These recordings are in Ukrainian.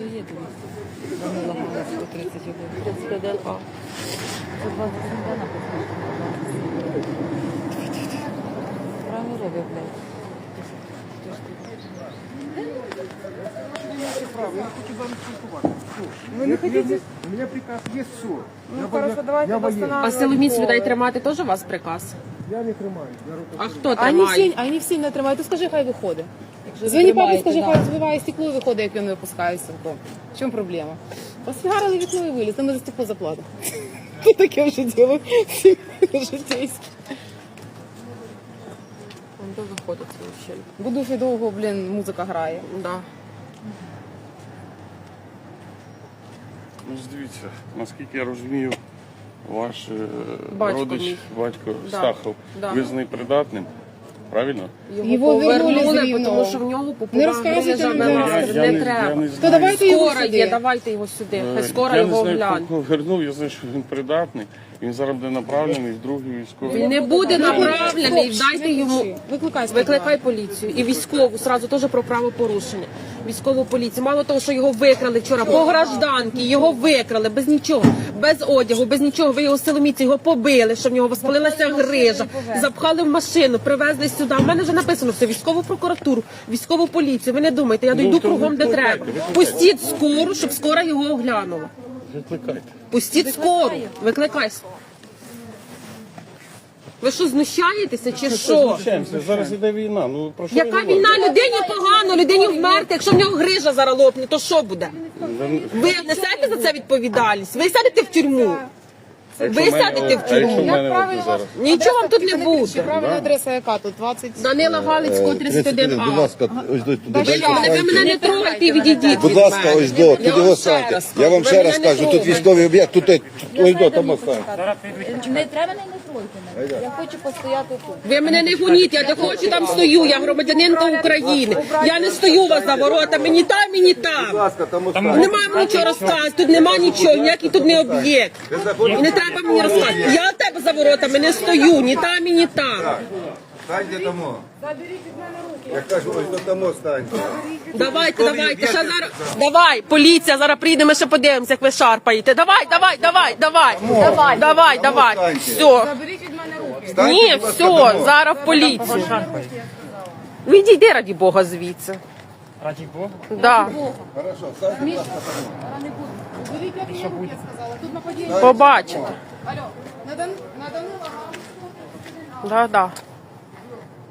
Є дивіться. Вони лагали 131. 31 А. Це 27 да написано. Правильно робив, блядь. Вы не хотите? У меня приказ есть все. Ну, хорошо, давайте А силоміць людей тримати теж у вас приказ? Я не тримаю. Я. А хто А вони всі, тримає? а вони всі не тримають. Ти скажи, хай виходить. Звони папі, скажи, хай збиває стекло і виходить, як він не випускає стекло. В чому проблема? Посфігарили вікно і виліз, ми за стекло заплатимо. Таке вже діло житейське. Де виходить це взагалі? Бо дуже довго, блін, музика грає. Да. Ну, ж дивіться, наскільки я розумію, ваш е, Батько родич, мій. батько Да. Стахов, Да. визнаний придатним, правильно? Його, Його вернули повернули, тому що в нього попала Не розказуйте нам, на будь ласка. мозок. я, Не не, я треба. не То давайте його Скоро сюди. є, давайте його сюди. Е, Хай скоро я його не знаю, глянь. кого вернув, я знаю, що він придатний, він зараз буде направлений в другий військовий. Він не буде направлений, дайте йому. Викликай Викликай поліцію і військову сразу теж про правопорушення. Військову поліцію. Мало того, що його викрали вчора по гражданки, його викрали без нічого, без одягу, без нічого. Ви його силоміці його побили, що в нього воспалилася грижа, запхали в машину, привезли сюди. У мене вже написано все військову прокуратуру, військову поліцію. Ви не думайте, я дойду кругом, де треба. Пустіть скору, щоб скора його оглянула. Викликайте. Пустіть скору, викликай. Ви що знущаєтеся чи що? Зараз іде війна. Ну про що Яка війна? Людині погано, людині вмерти. Якщо в нього грижа зараз лопне, то що буде? Ви несете за це відповідальність? Ви сядете в тюрму? Ви сядете в тюрму? Нічого вам тут не буде. Правильна адреса яка тут? 20... Данила Галицького, 31 Будь А. ласка, ось до туди Ви мене- ви мене не трогайте і відійдіть. Будь від ласка, мене. ось до, Я туди вам ще станьте. раз Я вам ще раз мене не кажу, тут трогайте. військовий об'єкт, тут ось до там станьте. Не треба не мене. Я хочу постояти тут. Ви мене не гоніть, я де хочу там стою, я громадянинка України. Я не стою у вас за воротами, ні там, ні там. Будь ласка, там ось Нема мені нічого розказувати, тут нема нічого, ніякий тут не об'єкт. І не треба мені розказувати. Я тебе за воротами не стою, ні там ні там. Станьте тому. Я кажу, ось до тому станьте. Давайте, давайте, ще зараз. Давай, поліція, зараз прийде, ми ще подивимося, як ви шарпаєте. Давай, давай, давай, давай. Давай, давай, давай. Все. Заберіть від мене руки. Станьте, Ні, будь ласка, все, тому. зараз в поліцію. Відійди, раді Бога, звідси. Раді Бога. Да. Заберіть від мене руки, я сказала. Тут нападіння. Побачите. Алло, на Дан- на Данила. Да, да.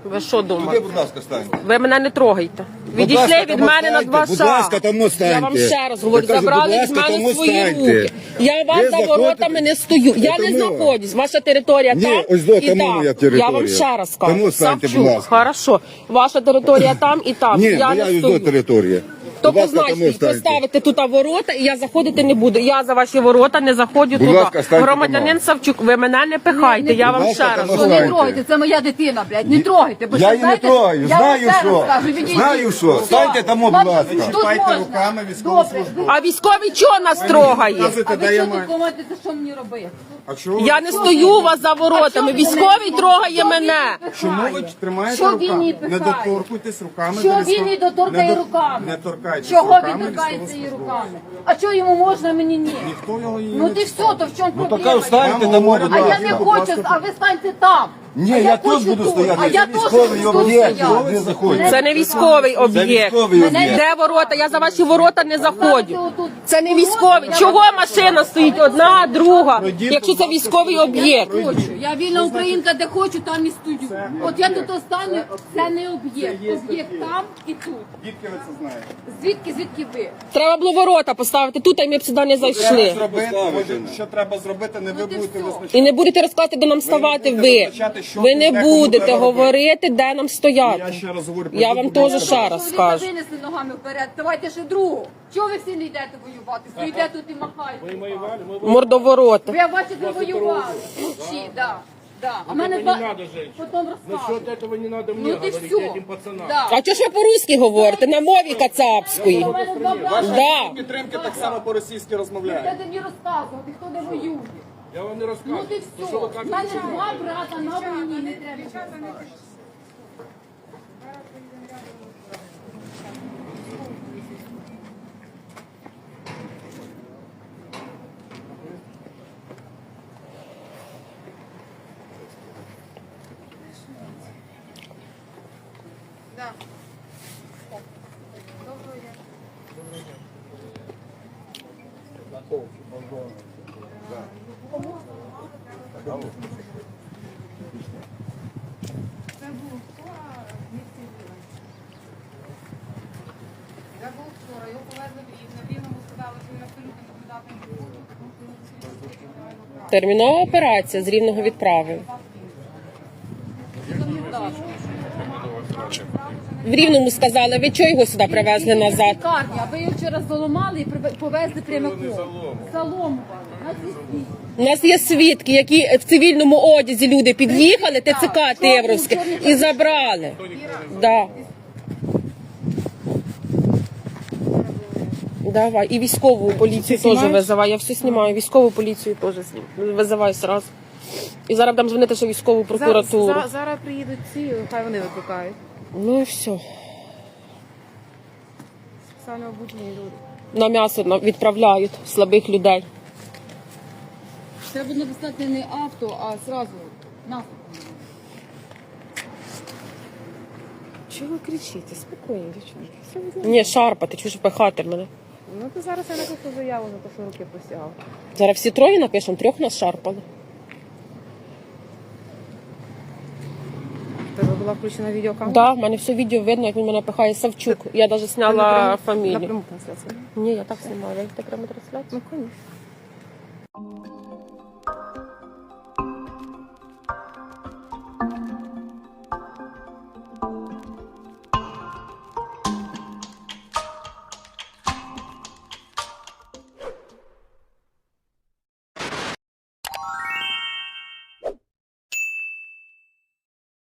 Ви що Туди, думаєте? будь ласка, станьте. Ви мене не трогайте. Відійшли ласка, від тому мене на станьте. два Будь ласка, тому станьте. Я вам ще раз говорю, Я кажу, забрали будь від ласка, мене тому свої станьте. руки. Я вам Ви за заходите- воротами не стою. Я не Тому. знаходжусь. Ваша територія Ні, там ось до і тому там. я територія. Я вам ще раз кажу. Тому станьте, будь Савчук, ласка. Хорошо. Ваша територія там і там. Ні, я я не до стою. території. То ласка, позначте, поставите тут ворота, і я заходити не буду. Я за ваші ворота не заходжу Будь туди. ласка, станьте Громадянин. Савчук, ви мене не пихайте. Я вам ще раз. Не трогайте, це моя дитина, блядь, не трогайте. бо Я що, її не знаєте, я знаю вам що. кажу, відійдіть. Знаю що. Все. Станьте тому, будь Вам ласка. Тут Чіпайте можна. руками військову Добре, ви- А військовий чого нас трогає? А ви що тут командите, що мені робити? А чого Я не стою у вас за воротами. Військовий трогає мене. Чому ви тримаєте Що він руками? Не пихає? доторкуйтесь руками. Що до він військового- її доторкає Не до- руками? Не торкайтесь Чого руками він торкається її руками? А чого йому можна, а мені ні? Ніхто його її Ну не ти все, то в чому Ну проблема? така встаньте тому, будь А я ласка. не хочу, а ви станьте там. Ні, я тут буду стояти. А Це я теж військовий об'єкт, стояти. не заходьте. Це не військовий Це об'єкт. військовий об'єкт. Де ворота? Я за ваші ворота не заходжу. Це не військовий. Чого машина стоїть одна, друга, якщо це військовий об'єкт? Хочу. Я вільна українка, де хочу, там і стою. От я тут останню, це не об'єкт. Об'єкт там і тут. Звідки ви це знаєте? Звідки, звідки ви? Треба було ворота поставити тут, а ми б сюди не зайшли. Зробити, що треба зробити, не ви будете все. визначати. І не будете розказати, де нам ставати ви. Ви не будете говорити, де нам стояти. Я ще раз говорю, Я вам теж ще раз скажу. Ви винесли ногами вперед, давайте ще другу. Чого ви всі не йдете воювати? Стоїте тут і махаєте. Мордоворота. Ви, ви воювали. Всі, да. Да. А мене ба... потім розказують. этого не надо мне Ну ти говорить, все. этим пацанам. Да. А чого ж ви по-русски говорите? На мові кацапської. У мене два брата. Да. Підтримки так само по-російськи розмовляють. Будете мені розказувати, хто де воює. Я вам не розказую. Ну ти Ну, все. У мене два брата на війні не треба. Дівчата не пишуть. Да. Доброго дня. Готовки. Я був вчора, його повезли Рівне. В Рівному сказали, що він абсолютно не. Термінова операція з рівного відправи. В рівному сказали, ви чого його сюди привезли назад? Лікарня, ви його вчора заламали і приве- повезли прямиком. Заломували. На. У нас є свідки, які в цивільному одязі люди під'їхали, ТЦК Тевровське, і забрали. Да. Давай, і військову поліцію теж визивай. Я все знімаю, військову поліцію теж знімаю. Визивай сразу. І зараз будемо дзвонити ще військову прокуратуру. Зараз, зараз приїдуть ці, хай вони викликають. Ну і все. Спеціально обучені люди. На м'ясо відправляють слабих людей. Треба написати не авто, а зразу на. Чого ви кричите? Спокійно, дівчонки. Все ви знаєте. Ні, шарпати, чого ж пихати мене. Ну то зараз я напишу заяву за те, що руки простягав. Зараз всі троє напишемо, трьох нас шарпали. В Тебе була включена відеокамера? Да, в мене все відео видно, як він мене пихає Савчук. Я навіть зняла фамілію. Напряму трансляцію. Ні, я так знімаю. Ви так прямо трансляцію? Ну, звісно.